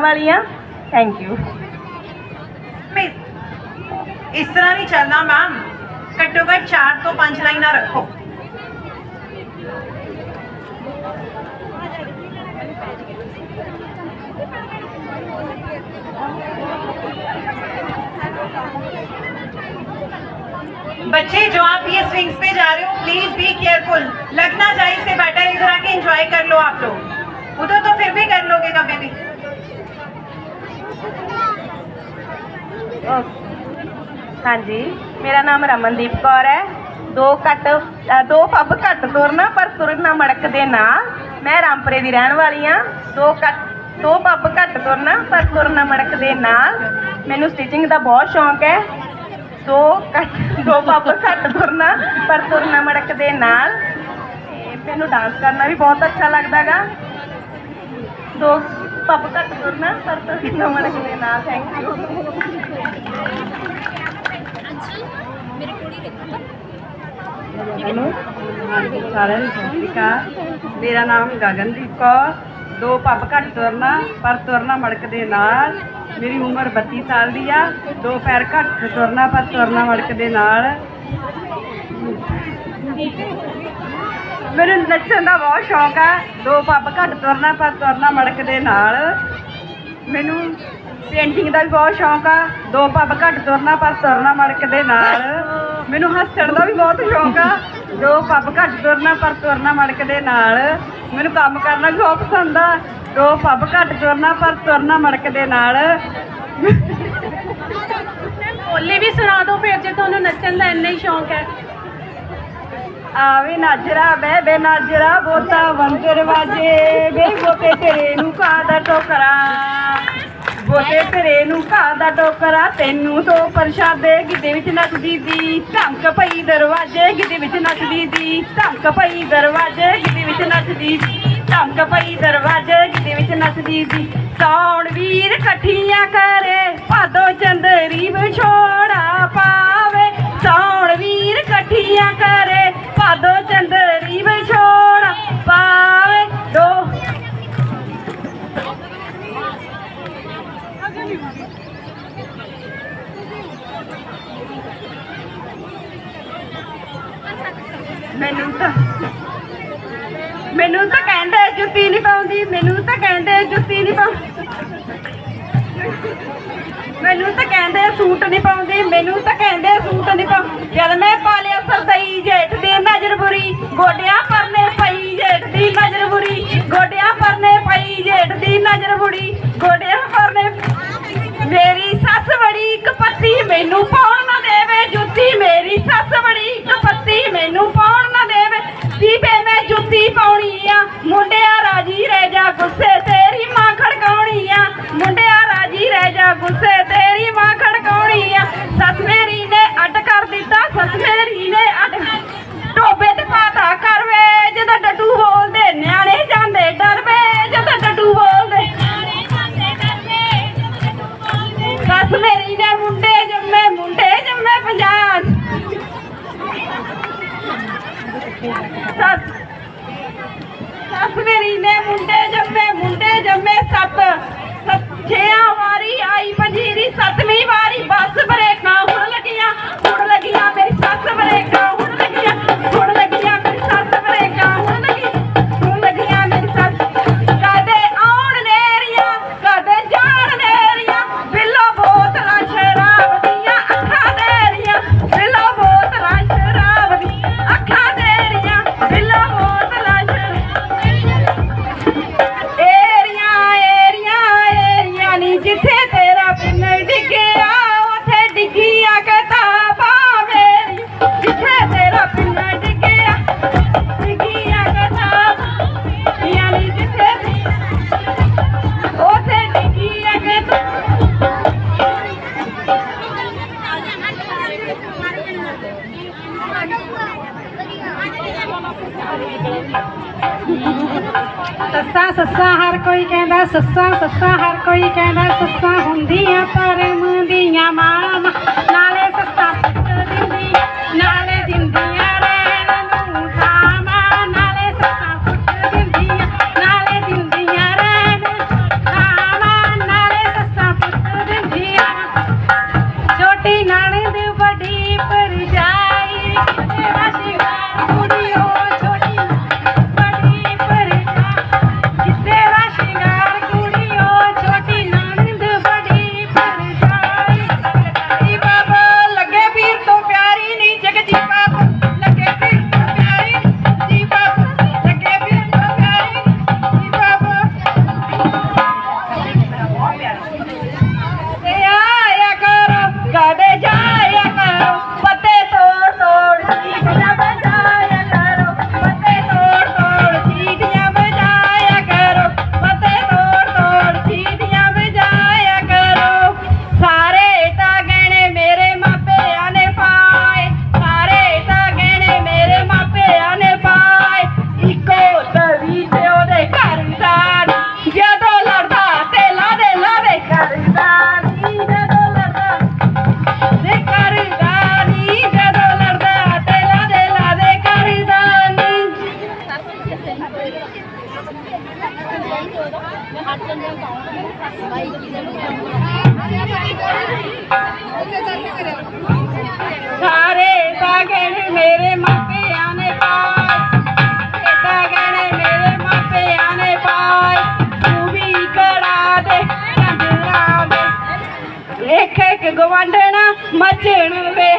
ਵਾਲੀਆਂ thank you ਮੈਂ ਇਸ ਤਰ੍ਹਾਂ ਨਹੀਂ ਚੱਲਣਾ ਮੈਮ ਘੱਟੋ ਘੱਟ 4 ਤੋਂ 5 ਲਾਈਨਾਂ ਰੱਖੋ बच्चे जो आप ये स्विंग्स पे जा रहे हो प्लीज बी केयरफुल लगना जाए इससे बेटर इधर आके एंजॉय कर लो आप लोग उधर तो फिर भी कर लोगे कभी भी ਹਾਂਜੀ। ਮੇਰਾ ਨਾਮ ਰਮਨਦੀਪ ਕੌਰ ਹੈ। ਦੋ ਘੱਟ ਦੋ ਪੱਬ ਘੱਟ ਤੁਰਨਾ, ਪਰ ਤੁਰਨਾ ਮੜਕ ਦੇ ਨਾਲ ਮੈਂ ਰਾਮਪੁਰੇ ਦੀ ਰਹਿਣ ਵਾਲੀ ਹਾਂ। ਦੋ ਘੱਟ, ਦੋ ਪੱਬ ਘੱਟ ਤੁਰਨਾ, ਪਰ ਤੁਰਨਾ ਮੜਕ ਦੇ ਨਾਲ ਮੈਨੂੰ ਸਟਿਚਿੰਗ ਦਾ ਬਹੁਤ ਸ਼ੌਂਕ ਹੈ। ਦੋ ਘੱਟ, ਦੋ ਪੱਬ ਘੱਟ ਤੁਰਨਾ, ਪਰ ਤੁਰਨਾ ਮੜਕ ਦੇ ਨਾਲ ਮੈਨੂੰ ਡਾਂਸ ਕਰਨਾ ਵੀ ਬਹੁਤ ਅੱਛਾ ਲੱਗਦਾਗਾ ਦੋ ਪੱਬ ਘੱਟ ਤੁਰਨਾ ਪਰ ਤੁਰਨਾ ਮੜਕ ਦੇ ਨਾਲ ਥੈਂਕ ਯੂ ਸਾਰਿਆਂ ਨੂੰ ਸਤਿ ਸ਼੍ਰੀ ਅਕਾਲ। ਮੇਰਾ ਨਾਮ ਗਗਨਦੀਪ ਕੌਰ। ਦੋ ਪੱਬ ਘੱਟ ਤੁਰਨਾ ਪਰ ਤੁਰਨਾ ਮੜਕ ਦੇ ਨਾਲ। ਮੇਰੀ ਉਮਰ 32 ਸਾਲ ਦੀ ਆ। ਦੋ ਪੈਰ ਘੱਟ ਤੁਰਨਾ ਪਰ ਤੁਰਨਾ ਮੜਕ ਦੇ ਨਾਲ। ਮੈਨੂੰ ਨੱਚਣ ਦਾ ਬਹੁਤ ਸ਼ੌਂਕ ਆ। ਦੋ ਪੱਬ ਘੱਟ ਤੁਰਨਾ, ਪਰ ਤੁਰਨਾ ਮੜਕ ਦੇ ਨਾਲ। ਮੈਨੂੰ ਪੇਂਟਿੰਗ ਦਾ ਵੀ ਬਹੁਤ ਸ਼ੌਂਕ ਆ। ਦੋ ਪੱਬ ਘੱਟ ਤੁਰਨਾ, ਪਰ ਤੁਰਨਾ ਮੜਕ ਦੇ ਨਾਲ। ਮੈਨੂੰ ਹੱਸਣ ਦਾ ਵੀ ਬਹੁਤ ਸ਼ੌਂਕ ਆ। ਦੋ ਪੱਬ ਘੱਟ ਤੁਰਨਾ, ਪਰ ਤੁਰਨਾ ਮੜਕ ਦੇ ਨਾਲ। ਮੈਨੂੰ ਕੰਮ ਕਰਨਾ ਵੀ ਬਹੁਤ ਪਸੰਦ ਆ। ਦੋ ਪੱਬ ਘੱਟ ਤੁਰਨਾ, ਪਰ ਤੁਰਨਾ ਮੜਕ ਦੇ ਨਾਲ। ਬੋਲੀ ਵੀ ਸੁਣਾ ਦਿਓ, ਫਿਰ ਜੇ ਤੁਹਾਨੂੰ ਨੱਚਣ ਦਾ ਇੰਨਾ ਹੀ ਸ਼ੌਂਕ ਹੈ। ਆਵੇ ਨਾਜਰਾ, ਬਹਿ ਬੇ ਨਾਜਰਾ, ਬੋਤਾ ਵੰਦਰ ਵਾਜੇ। ਵੇ ਬੋਤੇ ਤੇਰੇ ਨੂੰ ਕਾਦਾ ਟੋਕਰਾ। ਬੋਤੇ ਤੇਰੇ ਨੂੰ ਕਾਦਾ ਟੋਕਰਾ, ਤੈਨੂੰ ਤੋਂ ਪ੍ਰਸ਼ਾਦੇ। ਗਿੱਦੇ ਵਿੱਚ ਨੱਚਦੀ ਦੀ ਧਮਕ ਪਈ ਦਰਵਾਜ਼ੇ। ਗਿੱਦੇ ਵਿੱਚ ਨੱਚਦੀ ਦੀ ਧਮਕ ਪਈ ਦਰਵਾਜ਼ੇ। ਗਿੱਦੇ ਵਿੱਚ ਨੱਚਦੀ ਦੀ ਧਮਕ ਪਈ ਦਰਵਾਜ਼ੇ। ਗਿੱਦੇ ਵਿੱਚ ਨੱਚਦੀ ਦੀ ਸੌਣ ਵੀਰ ਇਕੱਠੀਆਂ ਕਰੇ। ਭਾਦੋ ਚੰਦਰੀ ਵਿਛੋੜਾ ਪਾਵੇ। ਸੌਣ ਵੀਰ ਇਕੱਠੀਆਂ ਕਰੇ। ਭਾਦੋ ਚੰਦਰੀ ਵਿਛੋੜਾ ਪਾਵੇ ਦੋ। ਮੈਨੂੰ ਤਾਂ ਮੈਨੂੰ ਤਾਂ ਕਹਿੰਦੇ ਜੁੱਤੀ ਨਹੀਂ ਪਾਉਂਦੀ, ਮੈਨੂੰ ਤਾਂ ਕਹਿੰਦੇ ਜੁੱਤੀ ਨਹੀਂ ਪਾਉਂਦੀ ਮੈਨੂੰ ਤਾਂ ਕਹਿੰਦੇ ਸੂਟ ਨਹੀਂ ਪਾਉਂਦੀ, ਮੈਨੂੰ ਤਾਂ ਕਹਿੰਦੇ ਸੂਟ ਨਹੀਂ ਪਾਉਂਦੀ ਜਦ ਮੈਂ ਪਾ ਲਿਆ ਸੱਸ ਮੇਰੀ ਨੇ ਮੁੰਡੇ ਜੰਮੇ ਮੁੰਡੇ ਜੰਮੇ ਪੰਜਾਬ। ਸੱਸ ਸੱਸ ਮੇਰੀ ਨੇ ਮੁੰਡੇ ਜੰਮੇ ਮੁੰਡੇ ਜੰਮੇ ਸੱਤ- ਸੱਸਾ ਸੱਸਾ, ਹਰ ਕੋਈ ਕਹਿੰਦਾ ਸੱਸਾ ਸੱਸਾ, ਹਰ ਕੋਈ ਕਹਿੰਦਾ ਸੱਸਾ ਹੁੰਦੀਆਂ ਧਰਮ ਦੀਆਂ ਮਾਂ ਨਾਲੇ ਸੱਸਾ ਦਿੰਦੀਆਂ, ਨਾਲੇ ਦਿੰਦੀਆਂ ਨਾਣੇ ਦੇ ਵੱਡੀ ਪਰਜਾਈ ਤੇਰਾ ਸ਼ਿਵਾ ਕੁੜੀ ਹੋਈ ਸਾਰੇ ਤਾਂ ਕਹਿੰਦੇ ਮੇਰੇ ਮਾਪਿਆਂ ਨੇ ਪਾਈ ਤਾਂ ਕਹਿੰਦੇ ਮੇਰੇ ਮਾਪਿਆਂ ਨੇ ਪਾਈ ਤੂੰ ਵੀ ਕਰਾ ਦੇ, ਕੰਜਰਾ ਵੇ ਇੱਕ ਇੱਕ ਗਵੰਡਣਾ ਮੱਝਣ ਵੇ।